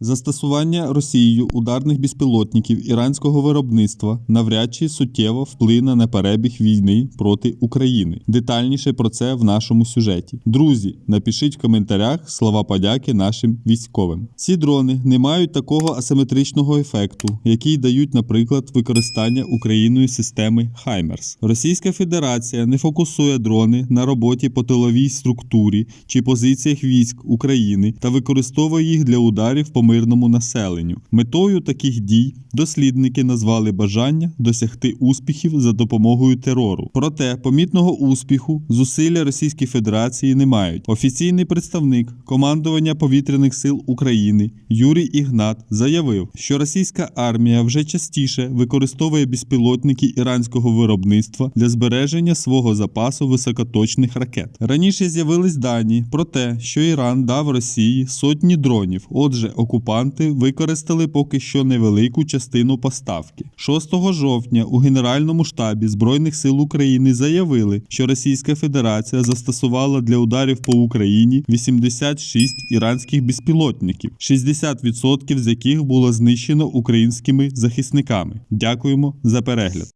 Застосування Росією ударних безпілотників іранського виробництва навряд чи суттєво вплине на перебіг війни проти України. Детальніше про це в нашому сюжеті. Друзі, напишіть в коментарях слова подяки нашим військовим. Ці дрони не мають такого асиметричного ефекту, який дають, наприклад, використання Україною системи Хаймерс. Російська Федерація не фокусує дрони на роботі по тиловій структурі чи позиціях військ України та використовує їх для ударів по мирному населенню. Метою таких дій дослідники назвали бажання досягти успіхів за допомогою терору. Проте помітного успіху зусилля Російської Федерації не мають. Офіційний представник командування повітряних сил України Юрій Ігнат заявив, що російська армія вже частіше використовує безпілотники іранського виробництва для збереження свого запасу високоточних ракет. Раніше з'явились дані про те, що Іран дав Росії сотні дронів. Отже, окупанти використали поки що невелику частину поставки. 6 жовтня у Генеральному штабі Збройних сил України заявили, що Російська Федерація застосувала для ударів по Україні 86 іранських безпілотників, 60% з яких було знищено українськими захисниками. Дякуємо за перегляд.